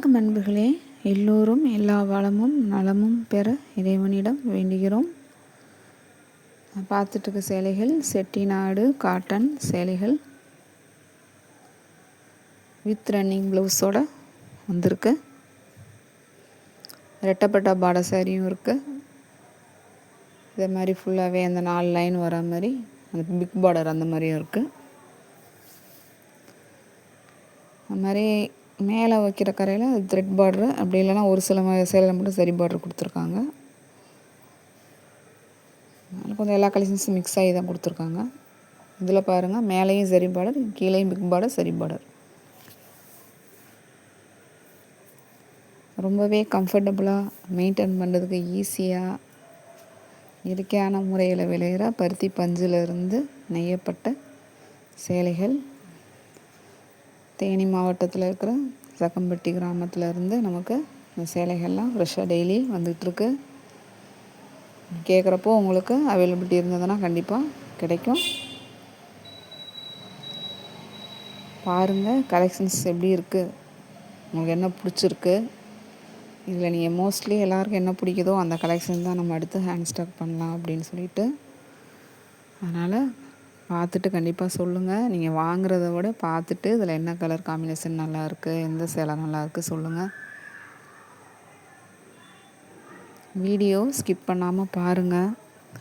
வணக்கம் நண்பர்களே எல்லோரும் எல்லா வளமும் நலமும் பெற இறைவனிடம் வேண்டுகிறோம். பார்த்துட்ருக்க சேலைகள் செட்டிநாடு காட்டன் சேலைகள் வித் ரன்னிங் ப்ளவுஸோட வந்திருக்கு. ரெட்டப்பட்டா பாட சாரியும் இருக்குது இதே மாதிரி ஃபுல்லாகவே அந்த நாலு லைன் வர மாதிரி அந்த பிக் பார்டர் அந்த மாதிரியும் இருக்குது அது மாதிரி மேலே வைக்கிற கரையில் த்ரெட் பார்ட்ரு அப்படி இல்லைனா ஒரு சில சேலையில் மட்டும் சரி பார்ட்ரு கொடுத்துருக்காங்க. அதில் கொஞ்சம் எல்லா கலெக்ஷன்ஸும் மிக்ஸ் ஆகி தான் கொடுத்துருக்காங்க. இதில் பாருங்கள் மேலேயும் சரி பார்டர் கீழேயும் பிக் பார்டர் சரி பார்டர் ரொம்பவே கம்ஃபர்டபுளாக மெயின்டைன் பண்ணுறதுக்கு ஈஸியாக இயற்கையான முறையில் விளையிற பருத்தி பஞ்சிலிருந்து நெய்யப்பட்ட சேலைகள். தேனி மாவட்டத்தில் இருக்கிற சக்கம்பட்டி கிராமத்தில் இருந்து நமக்கு இந்த சேலைகள்லாம் ஃப்ரெஷ்ஷாக டெய்லி வந்துகிட்ருக்கு. கேட்குறப்போ உங்களுக்கு அவைலபிலிட்டி இருந்ததுன்னா கண்டிப்பாக கிடைக்கும். பாருங்கள் கலெக்ஷன்ஸ் எப்படி இருக்குது உங்களுக்கு என்ன பிடிச்சிருக்கு? இதில் நீங்கள் மோஸ்ட்லி எல்லாருக்கும் என்ன பிடிக்குதோ அந்த கலெக்ஷன் தான் நம்ம அடுத்து ஹேண்ட் ஸ்டாக் பண்ணலாம் அப்படின்னு சொல்லிட்டு. அதனால் பார்த்துட்டு கண்டிப்பாக சொல்லுங்கள் நீங்கள் வாங்குறத விட பார்த்துட்டு இதில் என்ன கலர் காம்பினேஷன் நல்லாயிருக்கு எந்த சேலை நல்லாயிருக்கு சொல்லுங்கள் வீடியோ ஸ்கிப் பண்ணாமல் பாருங்கள்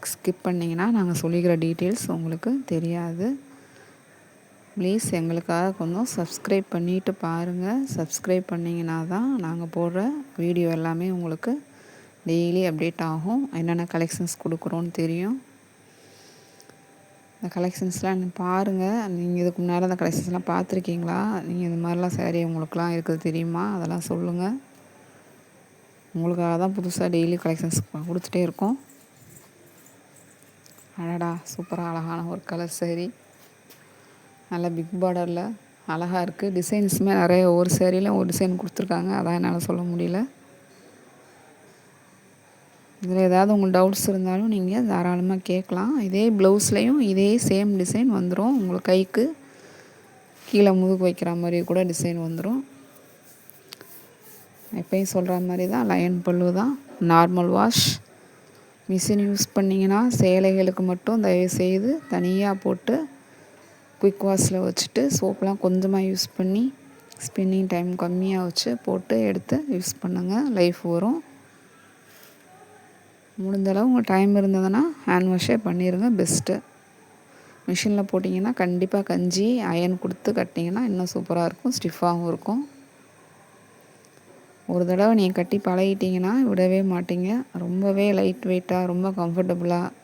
ஸ்கிப் பண்ணிங்கன்னா நாங்கள் சொல்லிக்கிற டீட்டெயில்ஸ் உங்களுக்கு தெரியாது. ப்ளீஸ் எங்களுக்காக கொஞ்சம் சப்ஸ்கிரைப் பண்ணிவிட்டு பாருங்கள் சப்ஸ்கிரைப் பண்ணிங்கன்னா தான் நாங்கள் போடுற வீடியோ எல்லாமே உங்களுக்கு டெய்லி அப்டேட் ஆகும். என்னென்ன கலெக்ஷன்ஸ் கொடுக்குறோன்னு தெரியும். இந்த கலெக்ஷன்ஸ்லாம் பாருங்கள் நீங்கள் இதுக்கு முன்னால் அந்த கலெக்ஷன்ஸ்லாம் பார்த்துருக்கீங்களா? நீங்கள் இந்த மாதிரிலாம் சேரீ உங்களுக்குலாம் இருக்குது தெரியுமா? அதெல்லாம் சொல்லுங்கள் உங்களுக்காக தான் புதுசாக டெய்லி கலெக்ஷன்ஸ் கொடுத்துட்டே இருக்கோம். அழடா சூப்பராக அழகான ஒரு கலர் சேரீ நல்லா பிக் பார்டரில் அழகாக இருக்குது டிசைன்ஸுமே நிறைய ஒரு சேரீலையும் ஒரு டிசைன் கொடுத்துருக்காங்க. அதான் என்னால் சொல்ல முடியல. இதில் ஏதாவது உங்களுக்கு டவுட்ஸ் இருந்தாலும் நீங்கள் தாராளமாக கேட்கலாம். இதே ப்ளவுஸ்லேயும் இதே சேம் டிசைன் வந்துடும் உங்களுக்கு கைக்கு கீழே முதுகு வைக்கிற மாதிரி கூட டிசைன் வந்துடும் எப்பயும் சொல்கிற மாதிரி தான். லயன் பல்லு தான். நார்மல் வாஷ் மிஷின் யூஸ் பண்ணிங்கன்னா சேலைகளுக்கு மட்டும் தயவுசெய்து தனியாக போட்டு குயிக் வாஷில் வச்சுட்டு சோப்பெலாம் கொஞ்சமாக யூஸ் பண்ணி ஸ்பின்னிங் டைம் கம்மியாக வச்சு போட்டு எடுத்து யூஸ் பண்ணுங்கள் லைஃப் வரும். முடிஞ்சளவு உங்கள் டைம் இருந்ததுன்னா ஹேண்ட் வாஷே பண்ணிடுங்க பெஸ்ட்டு மிஷினில் போட்டிங்கன்னா கண்டிப்பாக கஞ்சி அயன் கொடுத்து கட்டிங்கன்னா இன்னும் சூப்பராக இருக்கும் ஸ்டிஃபாகவும் இருக்கும். ஒரு தடவை நீங்கள் கட்டி பழகிட்டிங்கன்னா விடவே மாட்டீங்க. ரொம்பவே லைட் வெயிட்டாக ரொம்ப கம்ஃபர்டபுளாக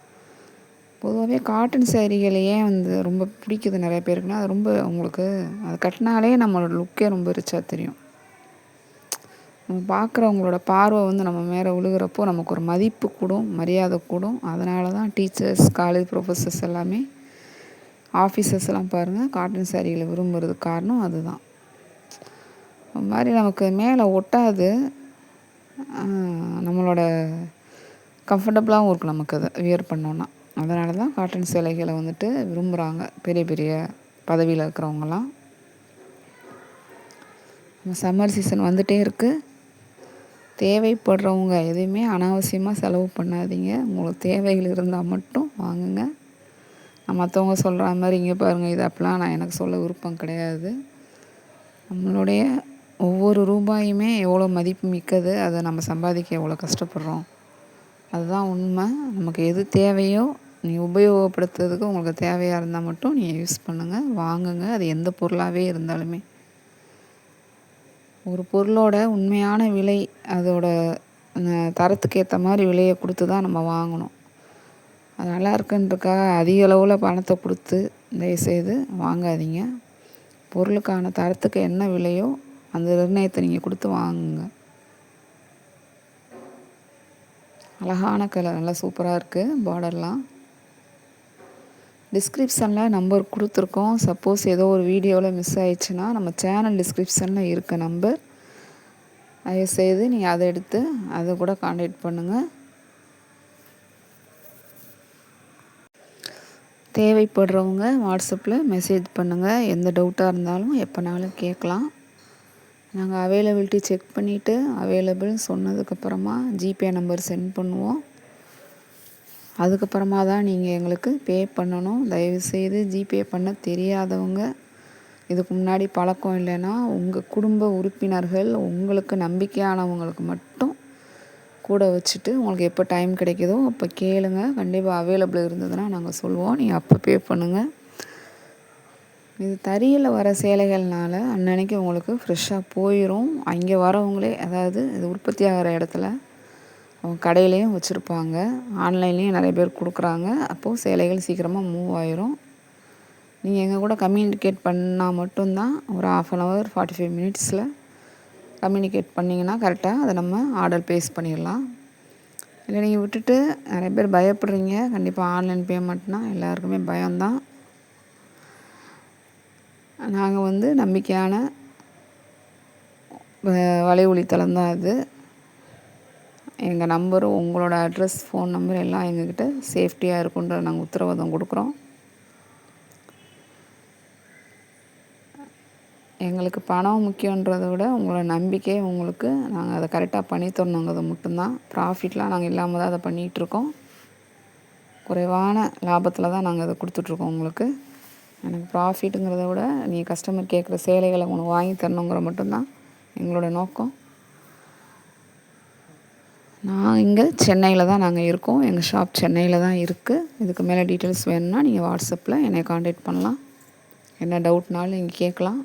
பொதுவாகவே காட்டன் சேரீகள் ஏன் வந்து ரொம்ப பிடிக்குது நிறைய பேருக்குன்னா அது ரொம்ப உங்களுக்கு அது கட்டினாலே நம்மளோட லுக்கே ரொம்ப ரிச்சாக தெரியும். நம்ம பார்க்குறவங்களோட பார்வை வந்து நம்ம மேலே விழுகிறப்போ நமக்கு ஒரு மதிப்பு கூடும் மரியாதை கூடும். அதனால தான் டீச்சர்ஸ் காலேஜ் ப்ரொஃபஸர்ஸ் எல்லாமே ஆஃபீஸர்ஸ் எல்லாம் பாருங்கள் காட்டன் சாரிகளை விரும்புகிறதுக்கு காரணம் அதுதான். அது மாதிரி நமக்கு மேலே ஒட்டாது. நம்மளோட கம்ஃபர்டபுளாகவும் இருக்கும் நமக்கு அதை வியர் பண்ணோன்னா அதனால தான் காட்டன் சேலைகளை வந்துட்டு விரும்புகிறாங்க பெரிய பெரிய பதவியில் இருக்கிறவங்கலாம். சம்மர் சீசன் வந்துகிட்டே இருக்குது தேவைப்படுறவங்க எதுவுமே அனாவசியமாக செலவு பண்ணாதீங்க. உங்களுக்கு தேவைகள் இருந்தால் மட்டும் வாங்குங்க. நான் மற்றவங்க சொல்கிற மாதிரி இங்கே பாருங்கள் இது அப்படிலாம் நான் எனக்கு சொல்ல விருப்பம் கிடையாது. நம்மளுடைய ஒவ்வொரு ரூபாயுமே எவ்வளோ மதிப்பு மிக்கது அதை நம்ம சம்பாதிக்க எவ்வளோ கஷ்டப்படுறோம். அதுதான் உண்மை. நமக்கு எது தேவையோ நீ உபயோகப்படுத்துறதுக்கு உங்களுக்கு தேவையாக இருந்தால் மட்டும் நீங்கள் யூஸ் பண்ணுங்கள் வாங்குங்க. அது எந்த பொருளாகவே இருந்தாலுமே. ஒரு பொருளோட உண்மையான விலை அதோட தரத்துக்கு ஏற்ற மாதிரி விலையை கொடுத்து தான் நம்ம வாங்கணும். அது நல்லா இருக்குன்றக்காக அதிக அளவில் பணத்தை கொடுத்து தயவுசெய்து வாங்காதீங்க. பொருளுக்கான தரத்துக்கு என்ன விலையோ அந்த நிர்ணயத்தை நீங்கள் கொடுத்து வாங்குங்க. அழகான கலர் நல்லா சூப்பராக இருக்குது பார்டர்லாம் டிஸ்கிரிப்ஷனில் நம்பர் கொடுத்துருக்கோம். சப்போஸ் ஏதோ ஒரு வீடியோவில் மிஸ் ஆயிடுச்சுன்னா நம்ம சேனல் டிஸ்கிரிப்ஷனில் இருக்க நம்பர் தயவுசெய்து நீங்கள் அதை எடுத்து அதை கூட காண்டாக்ட் பண்ணுங்கள் தேவைப்படுறவங்க வாட்ஸ்அப்பில் மெசேஜ் பண்ணுங்கள் எந்த டவுட்டாக இருந்தாலும் எப்போனாலும் கேட்கலாம். நாங்கள் அவைலபிலிட்டி செக் பண்ணிவிட்டு அவைலபிள் சொன்னதுக்கப்புறமா ஜிபே நம்பர் சென்ட் பண்ணுவோம். அதுக்கப்புறமா தான் நீங்கள் எங்களுக்கு பே பண்ணணும். தயவுசெய்து ஜிபே பண்ண தெரியாதவங்க இதுக்கு முன்னாடி பழக்கம் இல்லைன்னா உங்கள் குடும்ப உறுப்பினர்கள் உங்களுக்கு நம்பிக்கையானவங்களுக்கு மட்டும் கூட வச்சுட்டு உங்களுக்கு எப்போ டைம் கிடைக்குதோ அப்போ கேளுங்க. கண்டிப்பாக அவைலபிள் இருந்ததுன்னா நாங்கள் சொல்லுவோம். நீங்கள் அப்போ பே பண்ணுங்கள் இது தறியில் வர சேலைகள்னால அன்னன்னைக்கு உங்களுக்கு ஃப்ரெஷ்ஷாக போயிடும் அங்கே வரவங்களே அதாவது இது உற்பத்தி ஆகிற இடத்துல கடையிலையும் வச்சுருப்பாங்க. ஆன்லைன்லேயும் நிறைய பேர் கொடுக்குறாங்க. அப்போது சேலைகள் சீக்கிரமாக மூவ் ஆயிரும். நீங்கள் எங்கள் கூட கம்யூனிகேட் பண்ணால் மட்டும்தான் ஒரு half an hour forty five மினிட்ஸில் கம்யூனிகேட் பண்ணிங்கன்னா கரெக்டாக அதை நம்ம ஆர்டர் ப்ளேஸ் பண்ணிடலாம். இல்லை நீங்கள் விட்டுட்டு நிறைய பேர் பயப்படுறீங்க. கண்டிப்பாக ஆன்லைன் பேமெண்ட்னால் எல்லாருக்குமே பயம்தான். நாங்கள் வந்து நம்பிக்கையான வலை ஒளித்தளம் தான் அது. எங்கள் நம்பரும் உங்களோட அட்ரஸ் ஃபோன் நம்பர் எல்லாம் எங்கக்கிட்ட சேஃப்டியாக இருக்குன்ற நாங்கள் உத்தரவாதம் கொடுக்குறோம். எங்களுக்கு பணம் முக்கியன்றதை விட உங்களோட நம்பிக்கை உங்களுக்கு நாங்கள் அதை கரெக்டாக பண்ணி தரணுங்கிறது மட்டும்தான். ப்ராஃபிட்லாம் நாங்கள் இல்லாமல் தான் அதை பண்ணிகிட்ருக்கோம் குறைவான லாபத்தில் தான் நாங்கள் அதை கொடுத்துட்ருக்கோம் உங்களுக்கு. எனக்கு ப்ராஃபிட்டுங்கிறத விட நீங்கள் கஸ்டமர் கேட்குற சேலைகளை உனக்கு வாங்கி தரணுங்கிற மட்டும்தான் எங்களோட நோக்கம். நான் இங்கே சென்னையில் தான் நாங்கள் இருக்கோம். எங்கள் ஷாப் சென்னையில் தான் இருக்குது இதுக்கு மேலே டீட்டெயில்ஸ் வேணும்னா நீங்கள் வாட்ஸ்அப்பில் என்னை காண்டாக்ட் பண்ணலாம். என்ன டவுட்னாலும் நீங்கள் கேட்கலாம்.